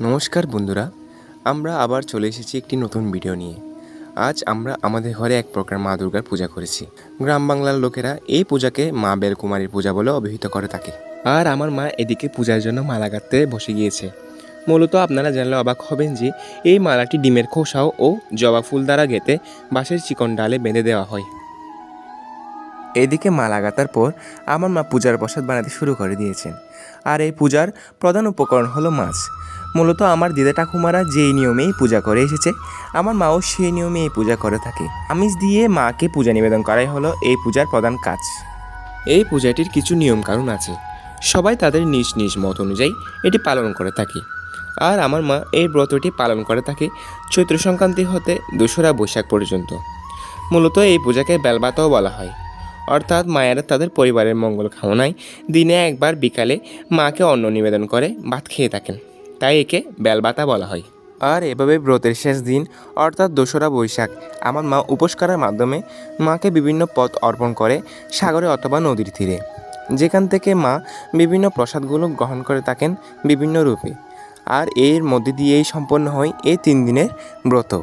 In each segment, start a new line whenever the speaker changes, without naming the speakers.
নমস্কার বন্ধুরা, আমরা আবার চলে এসেছি একটি নতুন ভিডিও নিয়ে। আজ আমরা আমাদের ঘরে এক প্রকার মা দুর্গার পূজা করেছি। গ্রাম বাংলার লোকেরা এই পূজাকে মা বেলকুমারীর পূজা বলে অভিহিত করে থাকে। আর আমার মা এদিকে পূজার জন্য মালা গাঁথতে বসে গিয়েছে। মূলত আপনারা জানলে অবাক হবেন যে, এই মালাটি ডিমের খোসাও ও জবা ফুল দ্বারা গেঁথে বাঁশের চিকন ডালে বেঁধে দেওয়া হয়। এদিকে মালা গাঁথার পর আমার মা পূজার প্রসাদ বানাতে শুরু করে দিয়েছেন। আর এই পূজার প্রধান উপকরণ হলো মাছ। মূলত আমার দিদা ঠাকুমারা যেই নিয়মেই পূজা করে এসেছে, আমার মাও সেই নিয়মে এই পূজা করে থাকে। আমিষ দিয়ে মাকে পূজা নিবেদন করাই হলো এই পূজার প্রধান কাজ। এই পূজাটির কিছু নিয়ম কানুন আছে। সবাই তাদের নিজ নিজ মত অনুযায়ী এটি পালন করে থাকে। আর আমার মা এই ব্রতটি পালন করে থাকে চৈত্র সংক্রান্তি হতে দোসরা বৈশাখ পর্যন্ত। মূলত এই পূজাকে বেলবাতাও বলা হয়। অর্থাৎ মায়েরা তাদের পরিবারের মঙ্গল কামনায় দিনে একবার বিকালে মাকে অন্ন নিবেদন করে, ভাত খেয়ে থাকেন। তাই একে বেলবাতা বলা হয়। আর এভাবে ব্রতের শেষ দিন, অর্থাৎ দোসরা বৈশাখ, আমার মা উপোস করার মাধ্যমে মাকে বিভিন্ন পথ অর্পণ করে সাগরে অথবা নদীর তীরে। যেখান থেকে মা বিভিন্ন প্রসাদগুলো গ্রহণ করে থাকেন বিভিন্ন রূপে। আর এর মধ্যে দিয়েই সম্পন্ন হয় এই তিন দিনের ব্রত।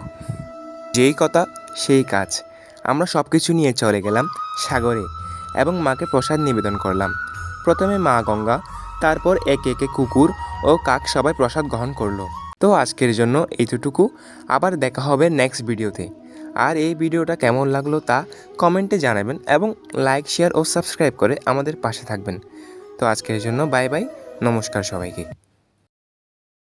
যেই কথা, সেই কাজ। আমরা সব কিছু নিয়ে চলে গেলাম সাগরে এবং মাকে প্রসাদ নিবেদন করলাম। প্রথমে মা গঙ্গা, তারপর একে একে কুকুর ও কাক সবাই প্রসাদ গ্রহণ করল। তো আজকের জন্য এইটুকু। আবার দেখা হবে নেক্সট ভিডিওতে। আর এই ভিডিওটা কেমন লাগল তা কমেন্টে জানাবেন এবং লাইক শেয়ার ও সাবস্ক্রাইব করে আমাদের পাশে থাকবেন। তো আজকের জন্য বাই বাই নমস্কার সবাইকে।